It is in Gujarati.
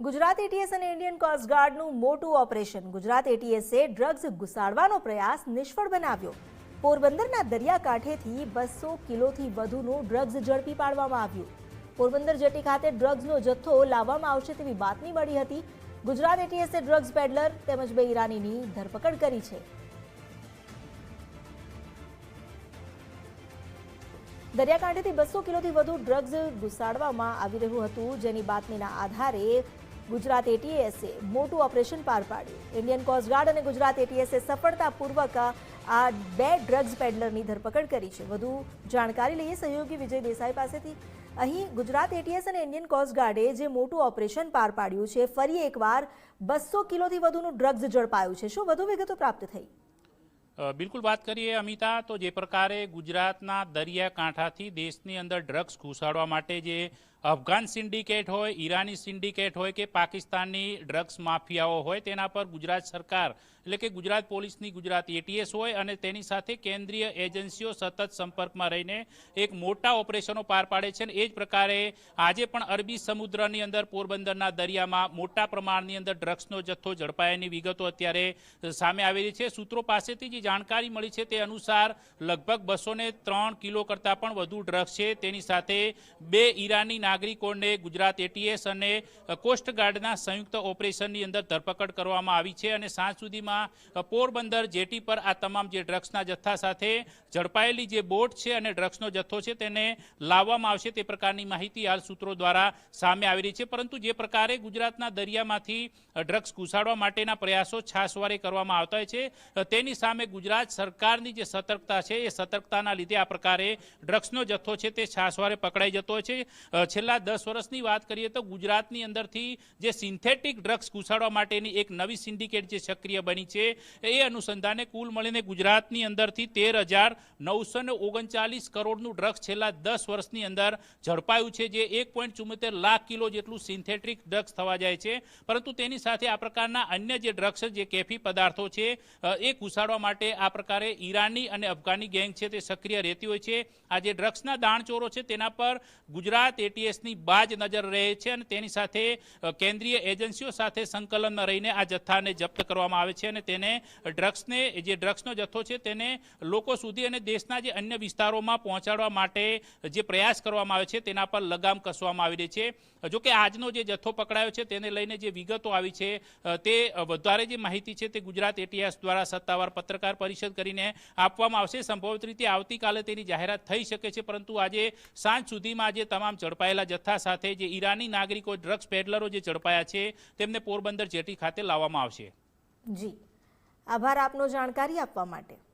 ગુજરાત એટીએસ અને ઇન્ડિયન કોસ્ટગાર્ડનું મોટું ઓપરેશન ગુજરાત એટીએસે ડ્રગ્સ ઘુસાડવાનો પ્રયાસ નિષ્ફળ બનાવ્યો. પોરબંદરના દરિયાકાંઠેથી બસો કિલોથી વધુનું ડ્રગ્સ ઝડપી પાડવામાં આવ્યું. પોરબંદર જેટી ખાતે ડ્રગ્સનો જથ્થો લાવવામાં આવશે તેવી બાતમી મળી હતી. ગુજરાત એટીએસે ડ્રગ્સ પેડલર તેમજ બે ઈરાનીની ધરપકડ કરી છે. દરિયાકાંઠેથી બસો કિલોથી વધુ ડ્રગ્સ ઘુસાડવામાં આવી રહ્યું હતું. જેની બાતમીના આધારે ગુજરાત એટીએસે મોટું ઓપરેશન પાર પાડ્યું. ઇન્ડિયન કોસ્ટગાર્ડ અને ગુજરાત એટીએસે સફળતાપૂર્વક આ બે ડ્રગ્સ પેડલરની ધરપકડ કરી છે. વધુ જાણકારી લઈએ સહયોગી વિજય દેસાઈ પાસેથી. અહીં ગુજરાત એટીએસ અને ઇન્ડિયન કોસ્ટગાર્ડે જે મોટું ઓપરેશન પાર પાડ્યું છે, ફરી એકવાર બસો કિલોથી વધુનું ડ્રગ્સ ઝડપાયું છે. શું વધુ વિગતો પ્રાપ્ત થઈ? બિલકુલ વાત કરીએ, અમિતા, તો જે પ્રકારે ગુજરાતના દરિયાકાંઠાથી દેશની અંદર ડ્રગ્સ ઘૂસાડવા માટે જે અફઘાન સિન્ડિકેટ હોય, ઈરાની સિન્ડિકેટ હોય કે પાકિસ્તાની ડ્રગ્સ માફિયાઓ હોય, તેના પર ગુજરાત સરકાર, એટલે કે ગુજરાત પોલીસની ગુજરાત એટીએસ હોય અને તેની સાથે કેન્દ્રીય એજન્સીઓ સતત સંપર્કમાં રહીને એક મોટા ઓપરેશનો પાર પાડે છે અને એ જ પ્રકારે આજે પણ અરબી સમુદ્રની અંદર પોરબંદરના દરિયામાં મોટા પ્રમાણની અંદર ડ્રગ્સનો જથ્થો ઝડપાયાની વિગતો અત્યારે સામે આવેલી છે. સૂત્રો પાસેથી જે જાણકારી મળી છે તે અનુસાર લગભગ બસો કિલો કરતાં પણ વધુ ડ્રગ્સ છે. તેની સાથે બે ઈરાની નાગરિકોને ગુજરાત એટીએસ અને કોસ્ટગાર્ડના સંયુક્ત ઓપરેશનની અંદર ધરપકડ કરવામાં આવી છે અને સાંજ સુધીમાં પોરબંદર, જેટી પર આ તમામ જે ડ્રગ્સના જથ્થા સાથે ઝડપાયેલી જે બોટ છે અને ડ્રગ્સનો જથ્થો છે તેને લાવવામાં આવશે તે પ્રકારની માહિતી હાલ સૂત્રો દ્વારા સામે આવી રહી છે. પરંતુ જે પ્રકારે ગુજરાતના દરિયામાંથી ડ્રગ્સ ઘુસાડવા માટેના પ્રયાસો છાસવારે કરવામાં આવતા હોય છે તેની સામે ગુજરાત સરકારની જે સતર્કતા છે એ સતર્કતાના લીધે આ પ્રકારે ડ્રગ્સનો જથ્થો છે તે છાસવારે પકડાઈ જતો છે. છેલ્લા દસ વર્ષની વાત કરીએ તો ગુજરાતની અંદરથી જે સિન્થેટિક ડ્રગ્સ ઘુસાડવા માટેની એક નવી સિન્ડિકેટ જે સક્રિય બની છે, એ અનુસંધાને કુલ મળીને ગુજરાતની અંદરથી તેર હજાર નવસો ને ઓગણચાલીસ કરોડનું ડ્રગ્સ છેલ્લા દસ વર્ષની અંદર ઝડપાયું છે, જે એક પોઈન્ટ ચુમ્મોતેર લાખ કિલો જેટલું સિન્થેટિક ડ્રગ્સ થવા જાય છે. પરંતુ તેની સાથે આ પ્રકારના અન્ય જે ડ્રગ્સ જે કેફી પદાર્થો છે એ ઘુસાડવા માટે આ પ્રકારે ઈરાની અને અફઘાની ગેંગ છે, તે સક્રિય રહેતી હોય છે. આ જે ડ્રગ્સના દાણચોરો છે, તેના પર ગુજરાત એટીએસની બાજ નજર રહે છે અને તેની સાથે કેન્દ્રીય એજન્સીઓ સાથે સંકલનમાં રહીને આ જથ્થાને જપ્ત કરવામાં આવે છે અને તેને ડ્રગ્સને, જે ડ્રગ્સનો જથ્થો છે તેને લોકો સુધી અને દેશના જે અન્ય વિસ્તારોમાં પહોંચાડવા માટે જે પ્રયાસ કરવામાં આવે છે તેના પર લગામ કસવામાં આવી રહી છે. જો કે આજનો જે જથ્થો પકડાયો છે તેને લઈને જે વિગતો આવી છે તે વધારે જે માહિતી છે તે ગુજરાત એટીએસ દ્વારા સત્તાવાર પત્રકાર પરિષદ કરીને આપવામાં આવશે. સંભવિત રીતે આવતીકાલે તેની જાહેરાત થઈ શકે છે, પરંતુ આજે સાંજ સુધીમાં આજે તમામ ઝડપાયેલા જથ્થા સાથે જે ઈરાની નાગરિકો ડ્રગ્સ પેડલરો જે ઝડપાયા છે, તેમને પોરબંદર જેટી ખાતે લાવવામાં આવશે. જી. આભાર આપનો જાણકારી આપવા માટે.